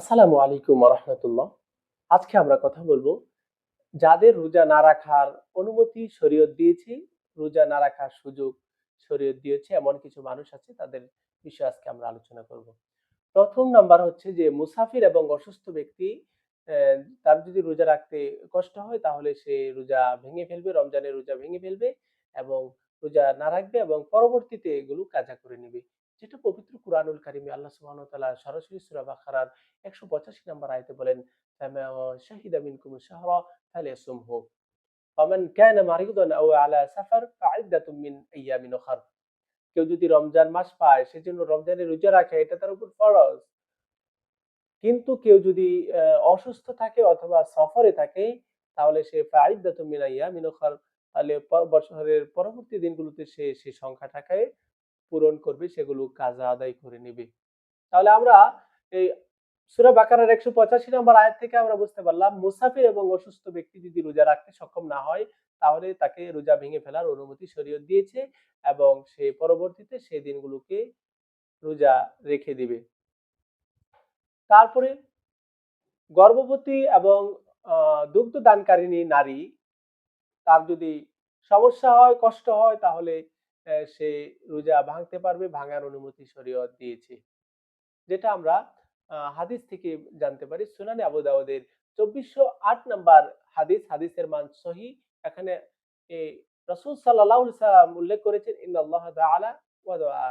আসসালামু আলাইকুম রহমতুল্লাহ। আজকে আমরা কথা বলব যাদের রোজা না রাখার অনুমতি শরীয়ত দিয়েছে, রোজা না রাখার সুযোগ শরীয়ত দিয়েছে, এমন কিছু মানুষ আছে, তাদের বিষয়ে আজকে আমরা আলোচনা করব। প্রথম নাম্বার হচ্ছে যে, মুসাফির এবং অসুস্থ ব্যক্তি তার যদি রোজা রাখতে কষ্ট হয়, তাহলে সে রোজা ভেঙে ফেলবে, রমজানের রোজা ভেঙে ফেলবে এবং রোজা না রাখবে এবং পরবর্তীতে এগুলো কাজা করে নেবে। যেটা পবিত্র কুরআনুল কারিমে আল্লাহ সুবহানাহু ওয়া তাআলা সরাসরি সূরা বাকারার 185 নম্বর আয়াতে বলেন, ফামা শাহিদা মিনকুম শাহরা ফালিয়াসুমহু ফামান কানা মারিদান আও আলা সাফার ফাইদ্দাতুম মিন আইয়ামিন উখর। কেউ যদি রমজান মাস পায়, সেজন্য রমজানের রোজা রাখে, এটা তার উপর ফরজ। কিন্তু কেউ যদি অসুস্থ থাকে অথবা সফরে থাকে, তাহলে সে ফাইদ্দাতুম মিন আইয়ামিন উখর, তাহলে বছরের পরবর্তী দিনগুলোতে সে সেই সংখ্যাটাকে পূরণ করবে, সেগুলো কাজা আদায় করে নেবে। তাহলে আমরা এই সূরা বাকারার একশো পঁচাশি নম্বর আয়াত থেকে আমরা বুঝতে পারলাম, মুসাফির এবং অসুস্থ ব্যক্তি যদি রোজা রাখতে সক্ষম না হয়, তাহলে তাকে রোজা ভেঙে ফেলার অনুমতি শরীয়ত দিয়েছে এবং সে পরবর্তীতে সেই দিনগুলোকে রোজা রেখে দিবে। তারপরে গর্ভবতী এবং দুগ্ধ দানকারিণী নারী, তার যদি সমস্যা হয়, কষ্ট হয়, তাহলে সে রোজা ভাঙতে পারবে, ভাঙার অনুমতি শরীয়ত দিয়েছে। যেটা আমরা হাদিস থেকে জানতে পারি। সুনানে আবু দাউদের চব্বিশশো আট নাম্বার হাদিস, হাদিসের মান সহি। এখানে রসুল সাল্লাহ সাল্লাম উল্লেখ করেছেন ইন আল্লাহ তাআলা ওয়া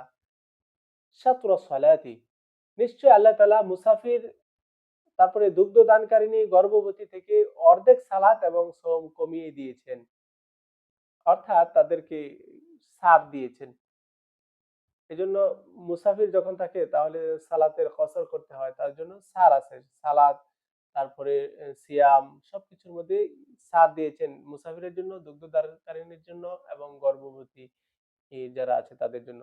শাতর সালাতি। নিশ্চয় আল্লাহ তালা মুসাফির, তারপরে দুগ্ধ দানকারিণী, গর্ভবতী থেকে অর্ধেক সালাত এবং সোম কমিয়ে দিয়েছেন। অর্থাৎ তাদেরকে ছাড় দিয়েছেন। এজন্য মুসাফির যখন থাকে তাহলে সালাতের কসর করতে হয়, তার জন্য সার আছে। সালাত তারপরে সিয়াম সবকিছুর মধ্যে সার দিয়েছেন মুসাফিরের জন্য দুগ্ধ দুগ্ধদারকারীর জন্য এবং গর্ভবতী যারা আছে তাদের জন্য।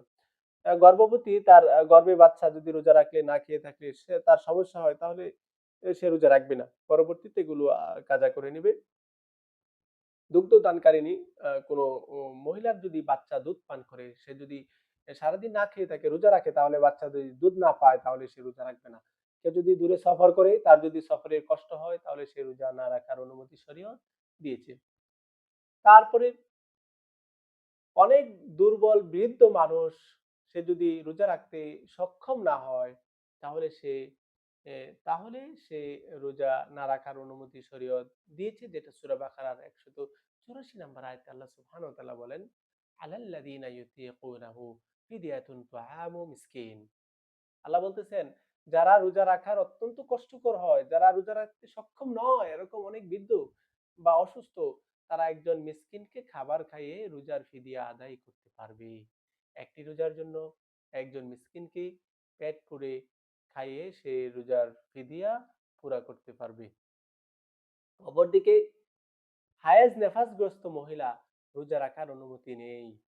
গর্ভবতী তার গর্ভে বাচ্চা যদি রোজা রাখলে, না খেয়ে থাকলে সে, তার সমস্যা হয় তাহলে সে রোজা রাখবে না। পরবর্তীতে এগুলো কাজা করে নেবে। দুগ্ধ দানকারিণী আহ, কোনো মহিলার যদি বাচ্চা দুধ পান করে সে যদি সারাদিন না খেয়ে থাকে রোজা রাখে তাহলে বাচ্চা যদি দুধ না পায় তাহলে সে রোজা রাখবে না। কেউ যদি দূরে সফর করে তার যদি সফরের কষ্ট হয় তাহলে সে রোজা না রাখার অনুমতি শরীয়ত দিয়েছে। তারপরে অনেক দুর্বল বৃদ্ধ মানুষ সে যদি রোজা রাখতে সক্ষম না হয় তাহলে সে তাহলে সে রোজা না রাখার অনুমতি শরীয়ত দিয়েছে, যেটা সুরা সূরা বাকারার একশত চুরাশি নম্বর আয়াতে আল্লাহ সুবহানাহু ওয়া তাআলা বলেন, আলাল্লাযীনা মিসকিন। আল্লাহ বলতেছেন, যারা রোজা রাখার অত্যন্ত কষ্টকর হয়, যারা রোজা রাখতে সক্ষম নয়, এরকম অনেক বৃদ্ধ বা অসুস্থ, তারা একজন মিসকিনকে খাবার খাইয়ে রোজার ফিদিয়া আদায় করতে পারবে। একটি রোজার জন্য একজন মিসকিনকে পেট পুরে খাইয়ে সে রোজার ফিদিয়া পুরা করতে পারবে। অপরদিকে হায়েজ নেফাসগ্রস্ত মহিলা রোজা রাখার অনুমতি নেই।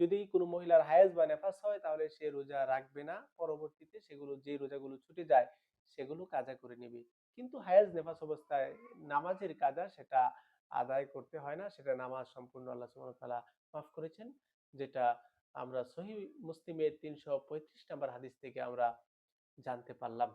যদি কোনো মহিলার হায়েজ বা নেফাস হয়, তাহলে সে রোজা রাখবে না। পরবর্তীতে সেগুলো, যে রোজাগুলো ছুটে যায়, সেগুলো কাজা করে নেবে। কিন্তু হায়েজ নেফাস অবস্থায় নামাজের কাজা সেটা আদায় করতে হয় না। সেটা নামাজ সম্পূর্ণ আল্লাহ ওয়া মাফ করেছেন। যেটা আমরা সহি মুসলিমের তিনশো পঁয়ত্রিশ নম্বর হাদিস থেকে আমরা জানতে পারলাম।